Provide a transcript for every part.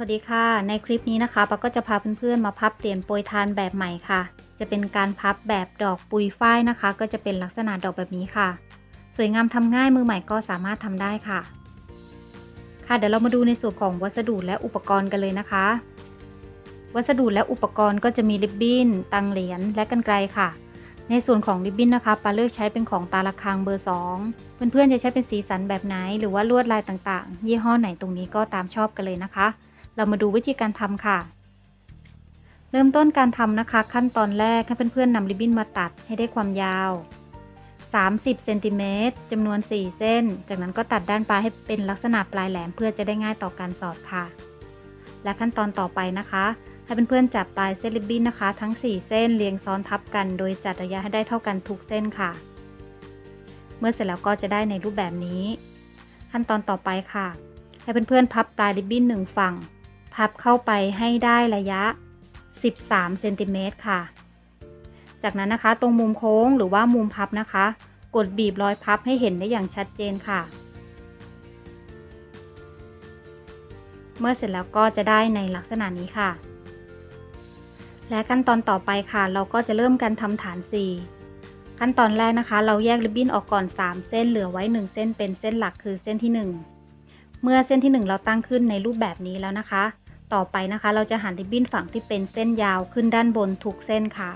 สวัสดีค่ะ ในคลิปนี้นะคะปาก็จะพาเพื่อนๆมาพับเหรียญโปรยทานแบบใหม่ค่ะ จะเป็นการพับแบบดอกปุยฝ้ายนะคะ ก็จะเป็นลักษณะดอกแบบนี้ค่ะ สวยงามทำง่ายมือใหม่ก็สามารถทำได้ค่ะ ค่ะเดี๋ยวเรามาดูในส่วนของวัสดุและอุปกรณ์กันเลยนะคะ วัสดุและอุปกรณ์ก็จะมีริบบิ้นตังเหรียญและกันไกลค่ะ ในส่วนของริบบิ้นนะคะปาเลือกใช้เป็นของตาละคังเบอร์ 2 เพื่อนๆจะใช้เป็นสีสันแบบไหน หรือว่าลวดลายต่างๆ ยี่ห้อไหนตรงนี้ก็ตามชอบกันเลยนะคะ เรามาดูวิธีการทำค่ะ เริ่มต้นการทำนะคะ ขั้นตอนแรกให้เพื่อนๆนำริบบิ้นมาตัดให้ได้ความยาว 30เซนติเมตรจำนวน 4 เส้น จากนั้นก็ตัดด้านปลายให้เป็นลักษณะปลายแหลมเพื่อจะได้ง่ายต่อการสอดค่ะ และขั้นตอนต่อไปนะคะ ให้เพื่อนๆจับปลายเส้นริบบิ้นนะคะ ทั้ง 4 เส้นเรียงซ้อนทับกัน โดยจัดระยะให้ได้เท่ากันทุกเส้นค่ะ เมื่อเสร็จแล้วก็จะได้ในรูปแบบนี้ ขั้นตอนต่อไปค่ะ ให้เพื่อนๆพับปลายริบบิ้นหนึ่งฝั่ง พับเข้าไปให้ได้ระยะ 13 เซนติเมตรค่ะ จากนั้นนะคะตรงมุมโค้งหรือว่ามุมพับนะคะ กดบีบรอยพับให้เห็นได้อย่างชัดเจนค่ะ เมื่อเสร็จแล้วก็จะได้ในลักษณะนี้ค่ะ และขั้นตอนต่อไปค่ะ เราก็จะเริ่มการทำฐาน 4 ขั้นตอนแรกนะคะ เราแยกริบบิ้นออกก่อน 3 เส้นเหลือไว้ 1 เส้นเป็นเส้นหลักคือเส้นที่ 1เมื่อเส้นที่ 1 เราตั้งขึ้นในรูปแบบนี้แล้วนะคะ ต่อไปนะคะ เราจะหันริบบิ้นฝั่งที่เป็นเส้นยาวขึ้นด้านบนทุกเส้นค่ะ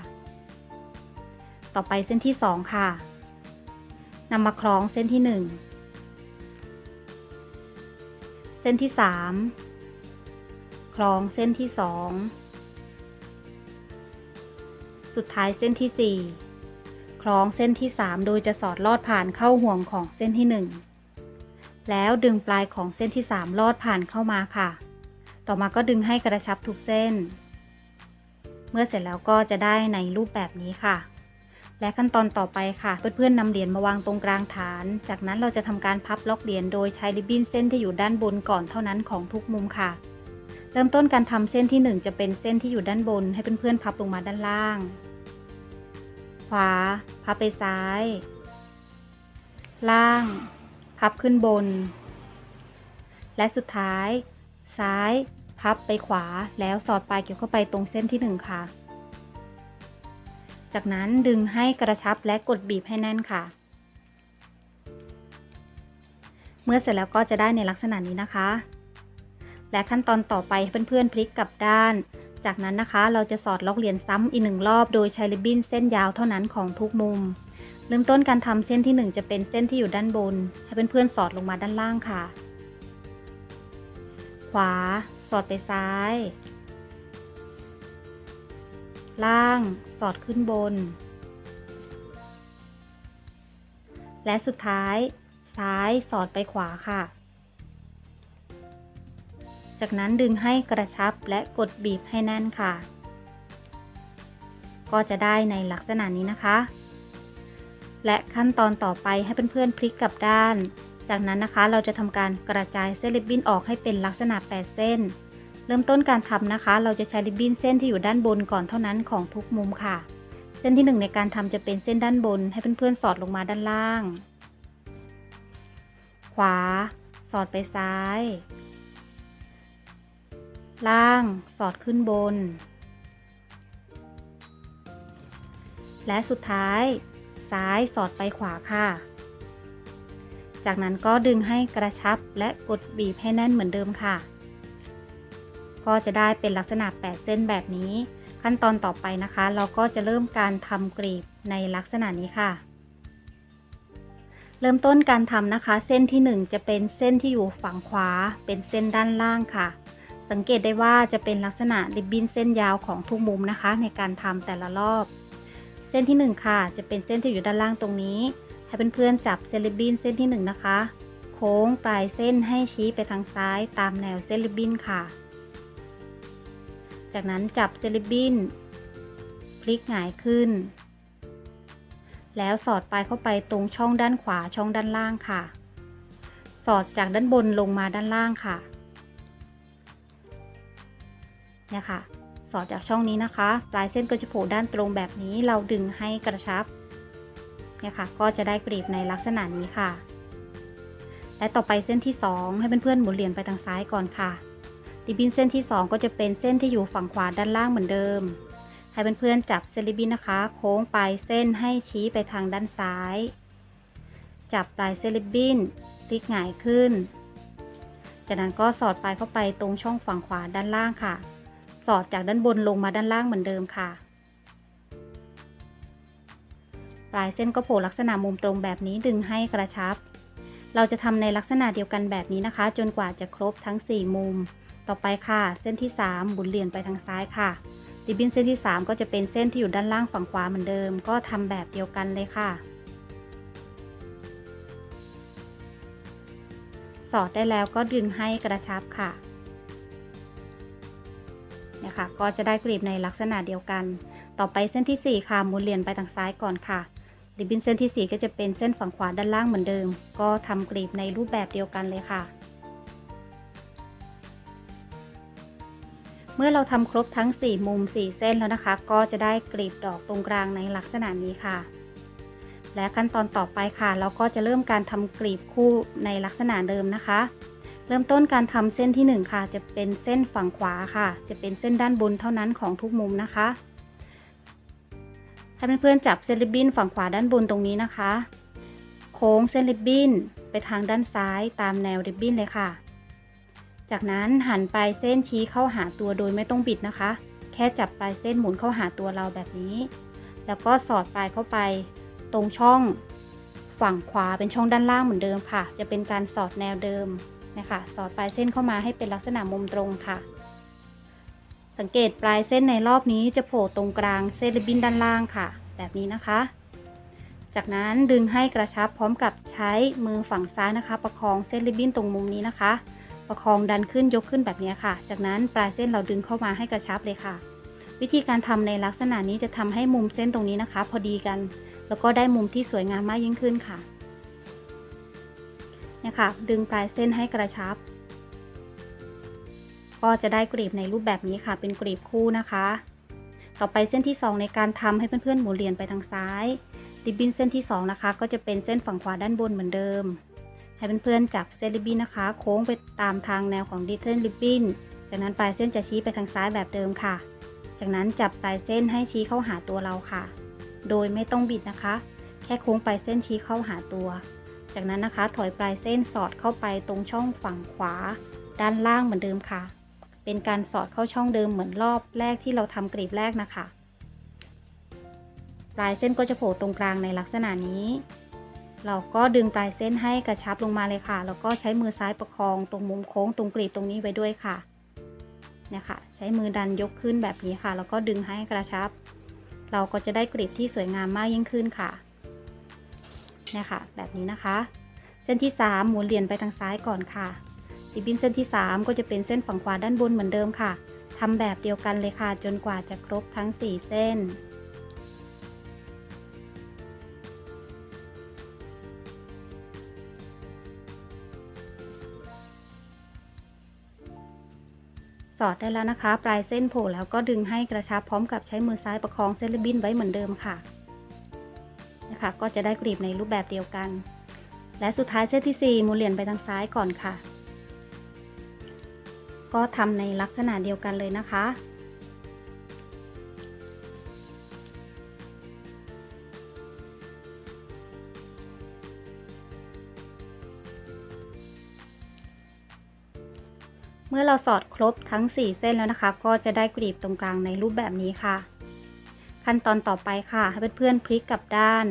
ต่อไปเส้นที่ 2 ค่ะนำมาคล้องเส้นที่ 1 เส้นที่ 3 คล้องเส้นที่ 2 สุดท้ายเส้นที่ 4 คล้องเส้นที่ 3 โดยจะสอดลอดผ่านเข้าห่วงของเส้นที่ 1 แล้วดึงปลายของเส้นที่ 3 ลอดผ่านเข้ามาค่ะ ต่อมาก็ดึงให้กระชับทุกเส้น เมื่อเสร็จแล้วก็จะได้ในรูปแบบนี้ค่ะ และขั้นตอนต่อไปค่ะ เพื่อนๆนำเหรียญมาวางตรงกลางฐาน จากนั้นเราจะทำการพับล็อกเหรียญโดยใช้ริบบิ้นเส้นที่อยู่ด้านบนก่อนเท่านั้นของทุกมุมค่ะ เริ่มต้นการทำเส้นที่ 1 จะเป็นเส้นที่อยู่ด้านบน ให้เพื่อนๆพับลงมาด้านล่าง ขวา พับไปซ้าย ล่าง พับขึ้นบน และสุดท้าย ซ้าย พับไปขวาแล้วสอดปลายเกี่ยวเข้าไปตรงเส้นที่ 1 ค่ะ จากนั้นดึงให้กระชับและกดบีบให้แน่นค่ะ เมื่อเสร็จแล้วก็จะได้ในลักษณะนี้นะคะ และขั้นตอนต่อไปเพื่อนๆพลิกกลับด้าน จากนั้นนะคะเราจะสอดล็อกเหรียญซ้ำอีกหนึ่งรอบโดยใช้ริบบิ้นเส้นยาวเท่านั้นของทุกมุมเริ่มต้นการทำเส้นที่ 1 จะเป็นเส้นที่อยู่ด้านบน ให้เพื่อนๆสอดลงมาด้านล่างค่ะ ขวา สอดไปซ้าย ล่าง สอดขึ้นบน และสุดท้าย ซ้าย สอดไปขวาค่ะ จากนั้นดึงให้กระชับและกดบีบให้แน่นค่ะ ก็จะได้ในลักษณะนี้นะคะ และขั้นตอนต่อไปให้เพื่อนๆพลิกกลับด้าน จากนั้นนะคะเราจะทำการกระจายเส้นริบบิ้นออกให้เป็นลักษณะ 8 เส้น เริ่มต้นการทำนะคะ เราจะใช้ริบบิ้นเส้นที่อยู่ด้านบนก่อนเท่านั้นของทุกมุมค่ะ เส้นที่ 1 ในการทำจะเป็นเส้นด้านบน ให้เพื่อนๆสอดลงมาด้านล่าง ขวา สอดไปซ้าย ล่าง สอดขึ้นบน และสุดท้าย ซ้ายสอดไปขวาค่ะ จากนั้นก็ดึงให้กระชับและกดบีบให้แน่นเหมือนเดิมค่ะ ก็จะได้เป็นลักษณะ 8 เส้นแบบนี้ ขั้นตอนต่อไปนะคะ เราก็จะเริ่มการทำกรีบในลักษณะนี้ค่ะ เริ่มต้นการทำนะคะ เส้นที่ 1 จะเป็นเส้นที่อยู่ฝั่งขวา เป็นเส้นด้านล่างค่ะ สังเกตได้ว่าจะเป็นลักษณะริบบิ้นเส้นยาวของทุกมุมนะคะ ในการทำแต่ละรอบ เส้นที่ 1 ค่ะ จะเป็นเส้นที่อยู่ด้านล่างตรงนี้ ให้เพื่อนๆจับเส้นริบบินเส้นที่ 1 นะคะ โค้งปลายเส้นให้ชี้ไปทางซ้ายตามแนวเส้นริบบินค่ะ จากนั้นจับเส้นริบบินพลิกหงายขึ้น แล้วสอดปลายเข้าไปตรงช่องด้านขวาช่องด้านล่างค่ะ สอดจากด้านบนลงมาด้านล่างค่ะเนี่ยค่ะ สอดจากช่องนี้นะคะ ปลายเส้นก็จะโผล่ด้านตรงแบบนี้เราดึงให้กระชับ เนี่ยค่ะ ก็จะได้กรีบในลักษณะนี้ค่ะ และต่อไปเส้นที่ 2 ให้เพื่อนๆหมุนเหรียญไปทางซ้ายก่อนค่ะริบบิ้นเส้นที่ 2 ก็จะเป็นเส้นที่อยู่ฝั่งขวาด้านล่างเหมือนเดิม ให้เพื่อนๆจับเส้นริบบิ้นนะคะ โค้งปลายเส้นให้ชี้ไปทางด้านซ้าย จับปลายเส้นริบบิ้นพลิกหงายขึ้น จากนั้นก็สอดปลายเข้าไปตรงช่องฝั่งขวาด้านล่างค่ะ สอดจากด้านบนลงมาด้านล่างเหมือนเดิมค่ะ ลายเส้นก็โผล่ลักษณะมุมตรงแบบนี้ดึงให้กระชับ เราจะทำในลักษณะเดียวกันแบบนี้นะคะ จนกว่าจะครบทั้ง 4 มุม ต่อไปค่ะ เส้นที่3บุนเหรียญไปทางซ้ายค่ะริบบิ้นเส้นที่ 3 ก็จะเป็นเส้นที่อยู่ด้านล่างฝั่งขวาเหมือนเดิม ก็ทำแบบเดียวกันเลยค่ะ สอดได้แล้วก็ดึงให้กระชับค่ะเนี่ยค่ะ ก็จะได้กรีบในลักษณะเดียวกัน ต่อไปเส้นที่ 4 ค่ะหมุนเหรียญไปทางซ้ายก่อนค่ะ ริบบิ้นเส้นที่ 4 ก็จะเป็นเส้นฝั่งขวาด้านล่างเหมือนเดิม ก็ทำกรีบในรูปแบบเดียวกันเลยค่ะ เมื่อเราทำครบทั้ง 4 มุม 4 เส้นแล้วนะคะ ก็จะได้กรีบดอกตรงกลางในลักษณะนี้ค่ะ และขั้นตอนต่อไปค่ะ เราก็จะเริ่มการทำกรีบคู่ในลักษณะเดิมนะคะ เริ่มต้นการทำเส้นที่ 1 ค่ะ จะเป็นเส้นฝั่งขวาค่ะ จะเป็นเส้นด้านบนเท่านั้นของทุกมุมนะคะ ให้เพื่อนๆจับเส้นริบบิ้นฝั่งขวาด้านบนตรงนี้นะคะ โค้งเส้นริบบิ้นไปทางด้านซ้ายตามแนวริบบิ้นเลยค่ะ จากนั้นหันปลายเส้นชี้เข้าหาตัวโดยไม่ต้องบิดนะคะ แค่จับปลายเส้นหมุนเข้าหาตัวเราแบบนี้ แล้วก็สอดปลายเข้าไปตรงช่องฝั่งขวาเป็นช่องด้านล่างเหมือนเดิมค่ะ จะเป็นการสอดแนวเดิมนะคะ สอดปลายเส้นเข้ามาให้เป็นลักษณะมุมตรงค่ะ สังเกตปลายเส้นในรอบนี้จะโผล่ตรงกลางเส้นริบบิ้นด้านล่างค่ะ แบบนี้นะคะ จากนั้นดึงให้กระชับพร้อมกับใช้มือฝั่งซ้ายนะคะ ประคองเส้นริบบิ้นตรงมุมนี้นะคะ ประคองดันขึ้นยกขึ้นแบบนี้ค่ะ จากนั้นปลายเส้นเราดึงเข้ามาให้กระชับเลยค่ะ วิธีการทำในลักษณะนี้จะทำให้มุมเส้นตรงนี้นะคะ พอดีกัน แล้วก็ได้มุมที่สวยงามมากยิ่งขึ้นค่ะเนี่ยค่ะ ดึงปลายเส้นให้กระชับ ก็จะได้กรีบในรูปแบบนี้ค่ะ เป็นกรีบคู่นะคะ ต่อไปเส้นที่ 2 ในการทำให้เพื่อนๆหมุนเหรียญไปทางซ้ายริบบิ้นเส้นที่ 2 นะคะ ก็จะเป็นเส้นฝั่งขวาด้านบนเหมือนเดิม ให้เพื่อนๆจับเส้นริบบิ้นนะคะ โค้งไปตามทางแนวของดิเทิลริบบิ้นจากนั้นปลายเส้นจะชี้ไปทางซ้ายแบบเดิมค่ะ จากนั้นจับปลายเส้นให้ชี้เข้าหาตัวเราค่ะ โดยไม่ต้องบิดนะคะ แค่โค้งปลายเส้นชี้เข้าหาตัว จากนั้นนะคะ ถอยปลายเส้นสอดเข้าไปตรงช่องฝั่งขวา ด้านล่างเหมือนเดิมค่ะ เป็นการสอดเข้าช่องเดิมเหมือนรอบแรกที่เราทำกรีบแรกนะคะ ปลายเส้นก็จะโผล่ตรงกลางในลักษณะนี้ เราก็ดึงปลายเส้นให้กระชับลงมาเลยค่ะ แล้วก็ใช้มือซ้ายประคองตรงมุมโค้งตรงกรีบตรงนี้ไว้ด้วยค่ะเนี่ยค่ะ ใช้มือดันยกขึ้นแบบนี้ค่ะ แล้วก็ดึงให้กระชับ เราก็จะได้กรีบที่สวยงามมากยิ่งขึ้นค่ะเนี่ยค่ะ แบบนี้นะคะ เส้นที่ 3 หมุนเหรียญไปทางซ้ายก่อนค่ะ ริบบิ้นเส้นที่ 3 ก็จะเป็นเส้นฝั่งขวาด้านบนเหมือนเดิมค่ะทำแบบเดียวกันเลยค่ะ จนกว่าจะครบทั้ง 4 เส้นสอดได้แล้วนะคะ ปลายเส้นโผล่แล้วก็ดึงให้กระชับพร้อมกับใช้มือซ้ายประคองเส้นริบบิ้นไว้เหมือนเดิมค่ะนะคะก็จะได้กรีบในรูปแบบเดียวกัน และสุดท้ายเส้นที่ 4 หมุนเหรียญไปทางซ้ายก่อนค่ะ ก็ทำในลักษณะเดียวกันเลยนะคะ เมื่อเราสอดครบทั้ง 4 เส้นแล้วนะคะ ก็จะได้กรีบตรงกลางในรูปแบบนี้ค่ะ ขั้นตอนต่อไปค่ะให้เพื่อนๆพลิกกลับด้าน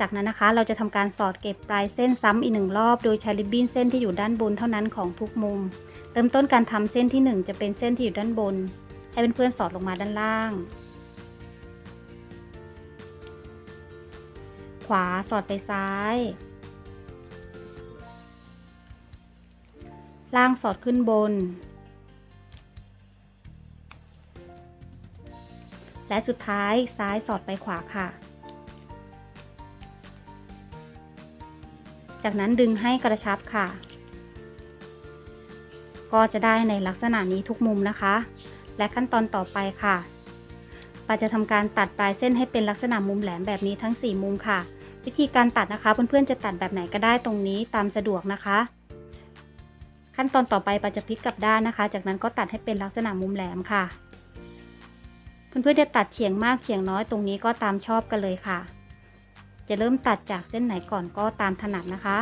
จากนั้นนะคะเราจะทำการสอดเก็บปลายเส้นซ้ำอีกหนึ่งรอบ โดยใช้ริบบิ้นเส้นที่อยู่ด้านบนเท่านั้นของทุกมุม เริ่มต้นการทำเส้นที่ 1 จะเป็นเส้นที่อยู่ด้านบน ให้เพื่อนๆสอดลงมาด้านล่าง ขวาสอดไปซ้าย ล่างสอดขึ้นบน และสุดท้ายซ้ายสอดไปขวาค่ะ จากนั้นดึงให้กระชับค่ะ ก็จะได้ในลักษณะนี้ทุกมุมนะคะ และขั้นตอนต่อไปค่ะปาจะทำการตัดปลายเส้นให้เป็นลักษณะมุมแหลมแบบนี้ทั้ง 4 มุมค่ะ วิธีการตัดนะคะเพื่อนๆจะตัดแบบไหนก็ได้ตรงนี้ตามสะดวกนะคะขขั้นตอนต่อไปปาจะพลิกกลับด้านนะคะ จากนั้นก็ตัดให้เป็นลักษณะมุมแหลมค่ะ เพื่อนๆจะตัดเฉียงมากเฉียงน้อยตรงนี้ก็ตามชอบกันเลยค่ะ จะเริ่มตัดจากเส้นไหนก่อนก็ตามถนัดนะคะ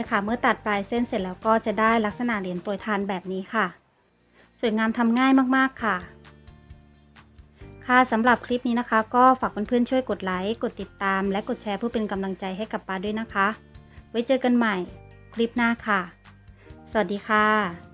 เนี่ยค่ะ เมื่อตัดปลายเส้นเสร็จแล้วก็จะได้ลักษณะเหรียญโปรยทานแบบนี้ค่ะ สวยงามทำง่ายมากๆค่ะ ค่ะสำหรับคลิปนี้นะคะ ก็ฝากเพื่อนๆช่วยกดไลค์กดติดตาม และกดแชร์เพื่อเป็นกำลังใจให้กับปาด้วยนะคะ ไว้เจอกันใหม่คลิปหน้าค่ะ สวัสดีค่ะ